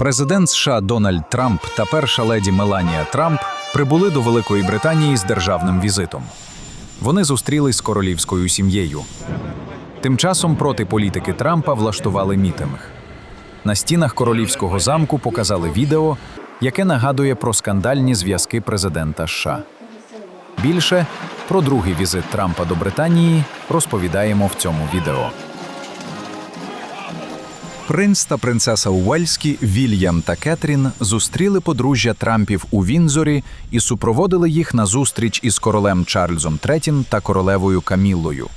Президент США Дональд Трамп та перша леді Меланія Трамп прибули до Великої Британії з державним візитом. Вони зустрілись з королівською сім'єю. Тим часом проти політики Трампа влаштували мітинг. На стінах королівського замку показали відео, яке нагадує про скандальні зв'язки президента США. Більше про другий візит Трампа до Британії розповідаємо в цьому відео. Принц та принцеса Уельські Вільям та Кетрін зустріли подружжя Трампів у Вінзорі і супроводили їх на зустріч із королем Чарльзом III та королевою Каміллою.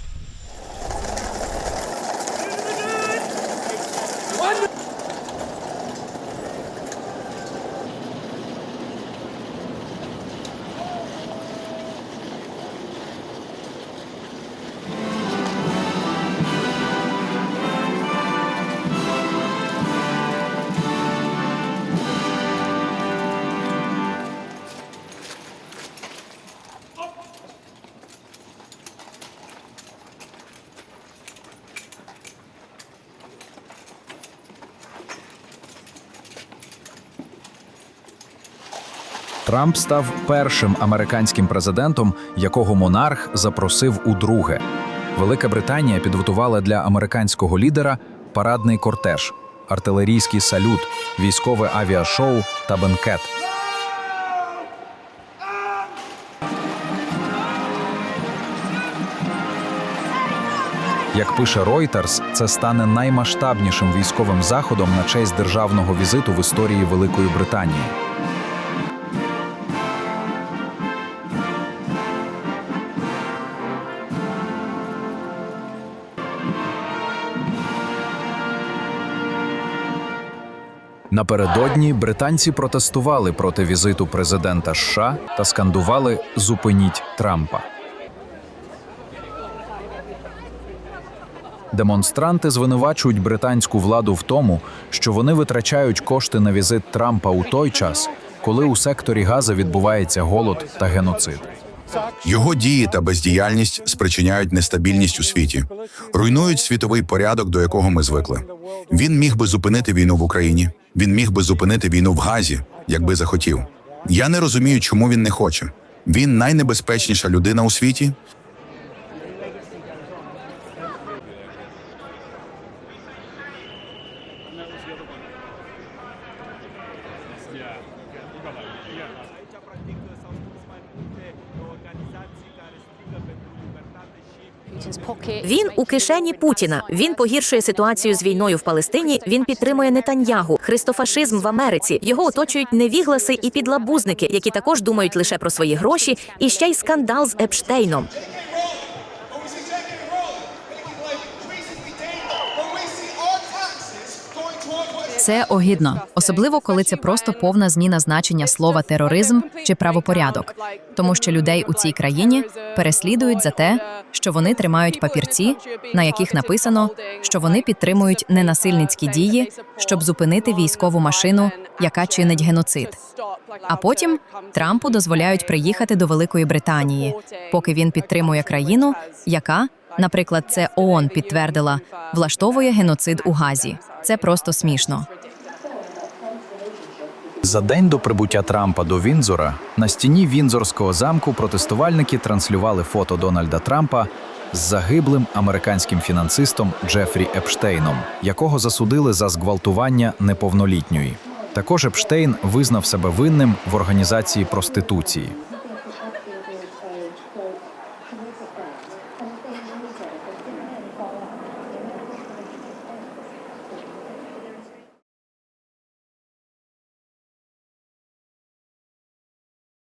Трамп став першим американським президентом, якого монарх запросив у друге. Велика Британія підготувала для американського лідера парадний кортеж, артилерійський салют, військове авіашоу та бенкет. Як пише Reuters, це стане наймасштабнішим військовим заходом на честь державного візиту в історії Великої Британії. Напередодні британці протестували проти візиту президента США та скандували Зупиніть Трампа. Демонстранти звинувачують британську владу в тому, що вони витрачають кошти на візит Трампа у той час, коли у секторі Газа відбувається голод та геноцид. Його дії та бездіяльність спричиняють нестабільність у світі, руйнують світовий порядок, до якого ми звикли. Він міг би зупинити війну в Україні. Він міг би зупинити війну в Газі, якби захотів. Я не розумію, чому він не хоче. Він найнебезпечніша людина у світі. Він у кишені Путіна. Він погіршує ситуацію з війною в Палестині. Він підтримує Нетаньягу, христофашизм в Америці. Його оточують невігласи і підлабузники, які також думають лише про свої гроші, і ще й скандал з Епштейном. Це огидно, особливо коли це просто повна зміна значення слова тероризм чи правопорядок, тому що людей у цій країні переслідують за те, що вони тримають папірці, на яких написано, що вони підтримують ненасильницькі дії, щоб зупинити військову машину, яка чинить геноцид. А потім Трампу дозволяють приїхати до Великої Британії, поки він підтримує країну, яка, наприклад, це ООН підтвердила, влаштовує геноцид у Газі. Це просто смішно. За день до прибуття Трампа до Вінзора на стіні Вінзорського замку протестувальники транслювали фото Дональда Трампа з загиблим американським фінансистом Джефрі Епштейном, якого засудили за зґвалтування неповнолітньої. Також Епштейн визнав себе винним в організації проституції.